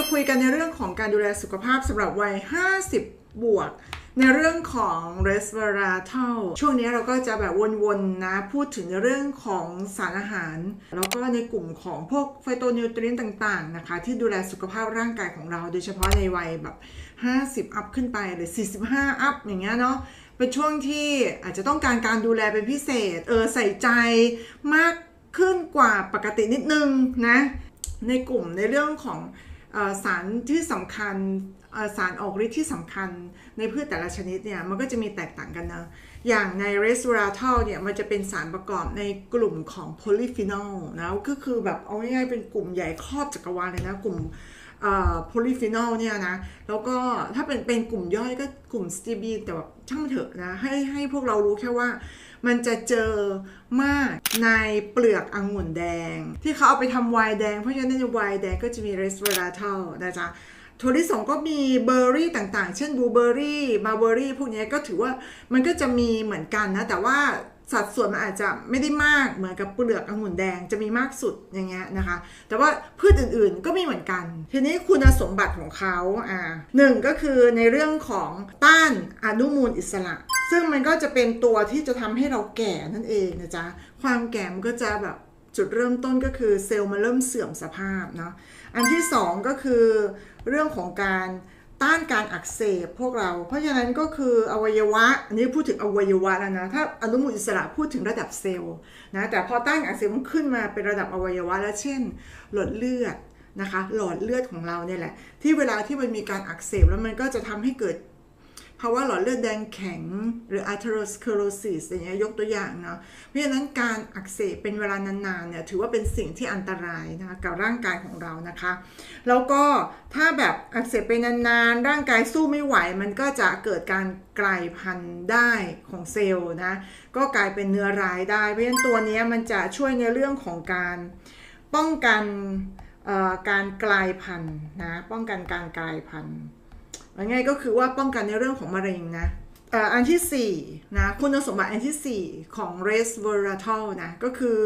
จะคุยกันในเรื่องของการดูแลสุขภาพสำหรับวัย 50 บวก ในเรื่องของ resveratrol ช่วงนี้เราก็จะแบบวนๆนะ พูดถึงในเรื่องของสารอาหาร แล้วก็ในกลุ่มของพวกไฟโตนิวทรีนต่างๆนะคะ ที่ดูแลสุขภาพร่างกายของเรา โดยเฉพาะในวัยแบบ 50 อัพขึ้นไปหรือ 45 อัพอย่างเงี้ยเนาะเป็นช่วงที่อาจจะต้องการการดูแลเป็นพิเศษ เออใส่ใจมากขึ้นกว่าปกตินิดนึงนะ ในกลุ่มในเรื่องของ สารที่สำคัญสารออกฤทธิ์ที่สำคัญในพืชแต่ละชนิดเนี่ยมันก็จะมีแตกต่างกันนะ อย่างใน resveratrol เนี่ยมันจะเป็นสารประกอบในกลุ่มของ polyphenol นะก็คือแบบเอาง่ายๆเป็นกลุ่มใหญ่ครอบจักรวาลเลยนะกลุ่ม โพลีฟีนอลเนี่ยนะ แล้วก็ถ้าเป็นเป็นกลุ่มย่อยก็กลุ่มสตีบีแต่แบบช่างเถอะนะ ให้ให้พวกเรารู้แค่ว่ามันจะเจอมากในเปลือกองุ่นแดง ที่เขาเอาไปทำไวน์แดง เพราะฉะนั้นในไวน์แดงก็จะมีเรสเวอราทลนะจ๊ะถั่วลิสงก็มีเบอร์รี่ต่างๆ เช่นบลูเบอร์รี่มาเบอร์รี่พวกนี้ก็ถือว่ามันก็จะมีเหมือนกันนะ แต่ว่า สัดส่วนมันอาจจะไม่ได้มากเหมือนกับเปลือกองุ่นแดงจะมีมากสุดอย่างเงี้ยนะคะ แต่ว่าพืชอื่นๆก็มีเหมือนกัน ทีนี้คุณสมบัติของเขาอ่าหนึ่งก็คือในเรื่องของต้านอนุมูลอิสระ ซึ่งมันก็จะเป็นตัวที่จะทำให้เราแก่นั่นเองนะจ๊ะความแก่มันก็จะแบบจุดเริ่มต้นก็คือเซลล์มันเริ่มเสื่อมสภาพเนาะอันที่สองก็คือเรื่องของการ ต้านการอักเสบพวกเรา เพราะฉะนั้นก็คืออวัยวะอันนี้พูดถึงอวัยวะแล้วนะ ถ้าอนุมูลอิสระพูดถึงระดับเซลล์นะแต่พอต้านอักเสบมันขึ้นมาเป็นระดับอวัยวะแล้วเช่น หลอดเลือดนะคะหลอดเลือดของเราเนี่ยแหละ ที่เวลาที่มันมีการอักเสบแล้วมันก็จะทำให้เกิด ภาวะหลอดเลือดแดงแข็ง หรือ atherosclerosis อย่างเงี้ยยกตัวอย่างเนาะเพราะฉะนั้นการอักเสบเป็นเวลานานๆเนี่ยถือว่าเป็นสิ่งที่อันตรายนะคะกับร่างกายของเรานะคะ แล้วก็ถ้าแบบอักเสบไปนานๆ ร่างกายสู้ไม่ไหว มันก็จะเกิดการกลายพันธุ์ได้ของเซลล์นะก็กลายเป็นเนื้อร้ายได้ เพราะฉะนั้นตัวนี้มันจะช่วยในเรื่องของการป้องกันเอ่อการกลายพันธุ์นะป้องกันการกลายพันธุ์ ง่ายก็คือว่าป้องกันในเรื่องของมะเร็งนะอันที่4นะคุณสมบัติอันทีสี่4 ของ resveratrol นะก็คือ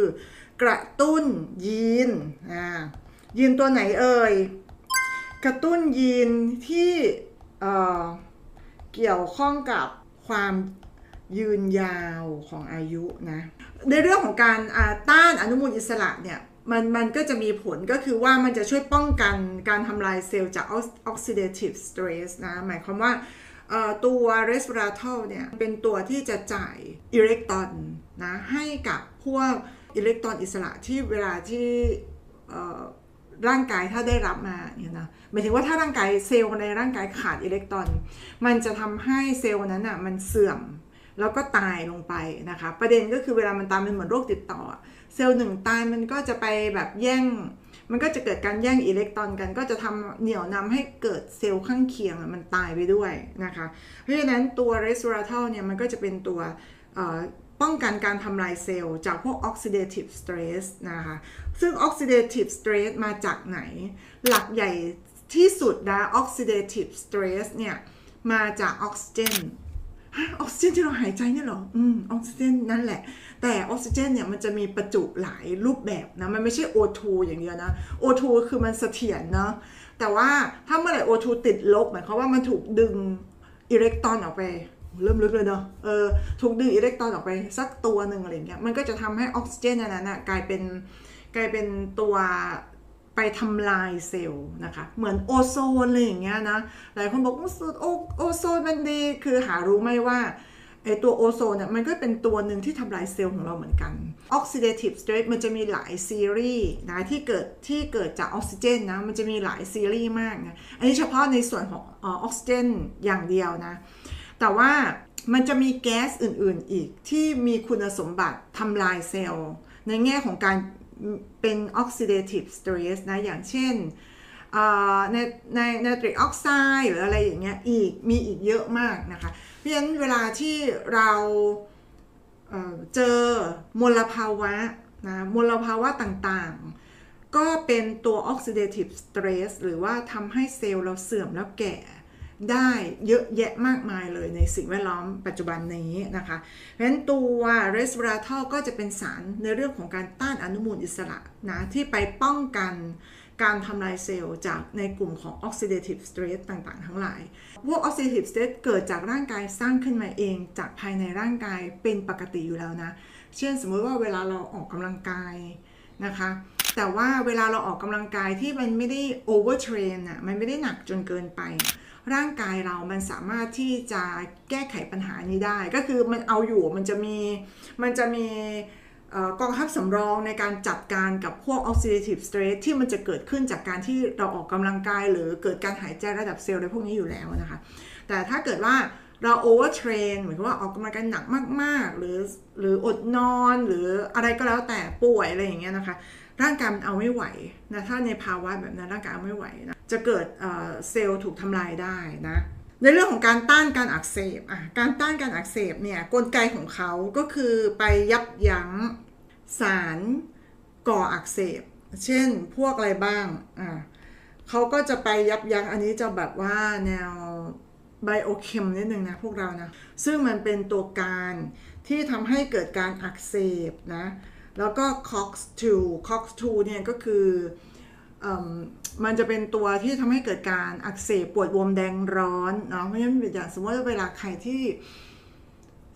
กระตุ้นยีนอ่ายีนตัวไหนเอ่ย กระตุ้นยีนที่เเกี่ยวข้องกับความยืนยาวของอายุนะในเรื่องของการต้านอนุมูลอิสระเนี่ย มันมันก็จะมีผลก็คือว่ามันจะช่วยป้องกันการทำลายเซลล์จาก oxidative stress นะ หมายความว่าตัว resveratrol เนี่ยเป็นตัวที่จะจ่ายอิเล็กตรอนนะให้กับพวกอิเล็กตรอนอิสระที่เวลาที่ร่างกายถ้าได้รับมาเนี่ยนะหมายถึงว่าถ้าร่างกายเซลล์ในร่างกายขาดอิเล็กตรอน มันจะทำให้เซลล์นั้นอะมันเสื่อมแล้วก็ตายลงไปนะคะ ประเด็นก็คือเวลามันตายมันเหมือนโรคติดต่อ เซลล์หนึ่งตายมันก็จะไปแบบแย่ง มันก็จะเกิดการแย่งอิเล็กตรอนกัน ก็จะทำเหนี่ยวนำให้เกิดเซลล์ข้างเคียงมันตายไปด้วยนะคะ เพราะฉะนั้นตัว resveratrol เนี่ยมันก็จะเป็นตัวป้องกันการทำลายเซลล์จากพวก oxidative stress นะคะ ซึ่ง oxidative stress มาจากไหน หลักใหญ่ที่สุดนะ oxidative stress เนี่ย มาจากออกซิเจน ออกซิเจนที่เราหายใจเนี่ยหรอ อืม ออกซิเจนนั่นแหละ แต่ออกซิเจนเนี่ยมันจะมีประจุหลายรูปแบบนะ มันไม่ใช่ O2 อย่างเดียวนะ O2 คือมันเสถียรเนาะ แต่ว่าถ้าเมื่อไหร่ O2 ติดลบหมายความว่ามันถูกดึงอิเล็กตรอนออกไป เริ่มลึกเลยเนาะ เออ ถูกดึงอิเล็กตรอนออกไปสักตัวหนึ่งอะไรเงี้ย มันก็จะทำให้ออกซิเจนอันนั้นนะกลายเป็นกลายเป็นตัว ไปทำลายเซลล์นะคะ เหมือนโอโซนอะไรอย่างเงี้ยนะ หลายคนบอกว่าโอโอโซนมันดี คือหารู้ไหมว่าไอตัวโอโซนเนี่ยมันก็เป็นตัวหนึ่งที่ทำลายเซลล์ของเราเหมือนกัน oxidative stress มันจะมีหลายซีรีส์นะที่เกิดที่เกิดจากออกซิเจนนะ มันจะมีหลายซีรีส์มากนะ อันนี้เฉพาะในส่วนของออกซิเจนอย่างเดียวนะ แต่ว่ามันจะมีแก๊สอื่นๆอีกที่มีคุณสมบัติทำลายเซลล์ ในแง่ของการ เป็น oxidative stress นะ อย่างเช่นในในไนตริกออกไซด์หรืออะไรอย่างเงี้ยอีกมีอีกเยอะมากนะคะ เพราะฉะนั้นเวลาที่เราเเจอมลภาวะนะมลภาวะต่างๆ ก็เป็นตัว oxidative stress หรือว่าทำให้เซลล์เราเสื่อมแล้วแก่ ได้เยอะแยะมากมายเลยในสิ่งแวดล้อมปัจจุบันนี้นะคะเพราะฉะนั้นตัว resveratrol ก็จะเป็นสารในเรื่องของการต้านอนุมูลอิสระนะที่ไปป้องกันการทำลายเซลล์จากในกลุ่มของ oxidative stress ต่างๆ ทั้งหลาย พวก oxidative stress เกิดจากร่างกายสร้างขึ้นมาเองจากภายในร่างกายเป็นปกติอยู่แล้วนะ เช่นสมมติว่าเวลาเราออกกำลังกายนะคะ แต่ว่าเวลาเราออกกำลังกายที่มันไม่ได้ overtrain อะ มันไม่ได้หนักจนเกินไป ร่างกายเรามันสามารถที่จะแก้ไขปัญหานี้ได้ ก็คือมันเอาอยู่มันจะมีมันจะมีกองทัพสำรองในการจัดการกับพวก oxidative stress ที่มันจะเกิดขึ้นจากการที่เราออกกำลังกาย หรือเกิดการหายใจระดับเซลล์อะไรพวกนี้อยู่แล้วนะคะ แต่ถ้าเกิดว่าเรา overtrain เหมือนกับว่าออกกำลังกายหนักมาก ๆ หรือหรืออดนอนหรืออะไรก็แล้วแต่ป่วยอะไรอย่างเงี้ยนะคะ ร่างกายมันเอาไม่ไหวนะถ้าในภาวะแบบนั้นร่างกายเอาไม่ไหวนะ จะเกิดเซลล์ถูกทำลายได้นะในเรื่องของการต้านการอักเสบอะการต้านการอักเสบเนี่ยกลไกของเขาก็คือไปยับยั้งสารก่ออักเสบ เช่นพวกอะไรบ้างอะเขาก็จะไปยับยั้งอันนี้จะแบบว่าแนวไบโอเคมนิดนึงนะพวกเรานะ ซึ่งมันเป็นตัวการที่ทำให้เกิดการอักเสบนะ แล้วก็ COX2 COX2 เนี่ยก็คืออ มันจะเป็นตัวที่ทำให้เกิดการอักเสบปวดบวมแดงร้อนเนาะเพราะฉะนั้นอย่างสมมติว่าเวลาใครที่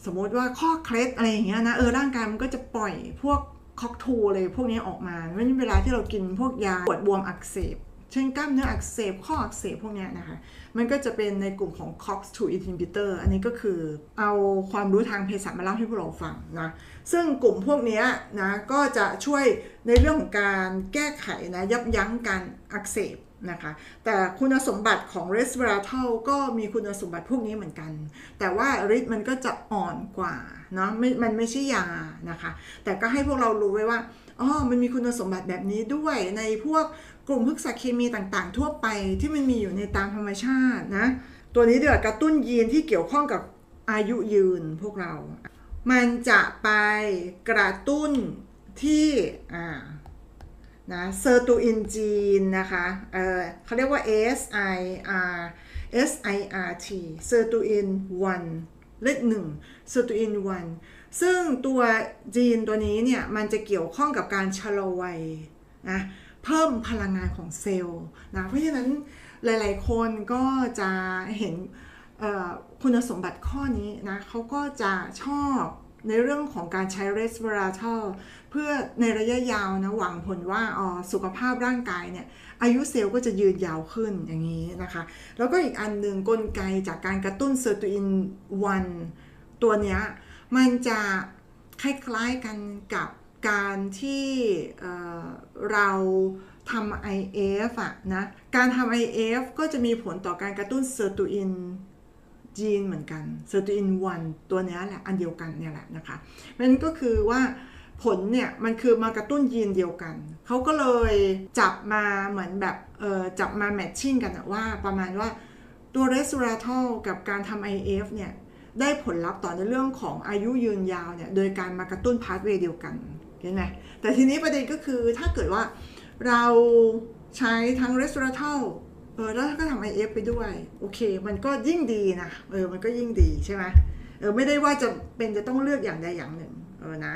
สมมติว่าข้อเคล็ดอะไรอย่างเงี้ยนะเออร่างกายมันก็จะปล่อยพวกคอกทูเลยพวกนี้ออกมาเพราะฉะนั้นเวลาที่เรากินพวกยาปวดบวมอักเสบ เช่นกล้ามเนื้ออักเสบข้ออักเสบพวกนี้นะคะ มันก็จะเป็นในกลุ่มของ COX2 inhibitor อันนี้ก็คือเอาความรู้ทางเภสัชมาเล่าให้พวกเราฟังนะ ซึ่งกลุ่มพวกนี้นะก็จะช่วยในเรื่องของการแก้ไขนะยับยั้งการอักเสบนะคะ แต่คุณสมบัติของ resveratrol ก็มีคุณสมบัติพวกนี้เหมือนกัน แต่ว่าฤทธิ์มันก็จะอ่อนกว่าเนาะมมันไม่ใช่ยานะคะ แต่ก็ให้พวกเรารู้ไว้ว่า อ๋อมันมีคุณสมบัติแบบนี้ด้วยในพวกกลุ่มพฤกษเคมีต่างๆ ทั่วไปที่มันมีอยู่ในตามธรรมชาตินะ ตัวนี้เดี๋ยวกระตุ้นยีนที่เกี่ยวข้องกับอายุยืนพวกเรา มันจะไปกระตุ้นที่อ่านะเซอร์ตูอินจีนนะคะเออเขาเรียกว่า SIR SIRT เซอร์ตูอิน1 เลขหนึ่งเซอร์ตูอิน1ซึ่งตัวจีนตัวนี้เนี่ย มันจะเกี่ยวข้องกับการชะลอวัยนะเพิ่มพลังงานของเซลล์นะเพราะฉะนั้นหลาย ๆ คนก็จะเห็นคุณสมบัติข้อนี้นะเขาก็จะชอบ ในเรื่องของการใช้ resveratrol เพื่อในระยะยาวนะหวังผลว่าอ๋อสุขภาพร่างกายเนี่ยอายุเซลล์ก็จะยืนยาวขึ้นอย่างนี้นะคะ แล้วก็อีกอันหนึ่งกลไกจากการกระตุ้นเซอร์ตูอิน1ตัวเนี้ยมันจะคล้ายๆกันกับการที่เเราทำ IF อะนะ การทำ IF ก็จะมีผลต่อการกระตุ้นเซอร์ตูอิน จีนเหมือนกันเซอร์ตูอินตัวนี้แหละอันเดียวกันเนี่ยแหละนะคะมันก็คือว่าผลเนี่ยมันคือมากระตุ้นยีนเดียวกัน เขาก็เลยจับมาเหมือนแบบเออจับมาแมทชิ่งกันว่าประมาณว่าตัวเรส v ราทอลกับการทำ IF เนี่ยได้ผลลัพธ์ต่อในเรื่องของอายุยืนยาวเนี่ยโดยการมากระตุ้นพาสเวย์เดียวกันเห็นไหมแต่ทีนี้ประเด็นก็คือถ้าเกิดว่าเราใช้ทั้ง r e s v e r a t o l เออแล้วก็ทำไอเอฟไปด้วย โอเค มันก็ยิ่งดีนะเออมันก็ยิ่งดีใช่ไหมเออไม่ได้ว่าจะเป็นจะต้องเลือกอย่างใดอย่างหนึ่งเออนะ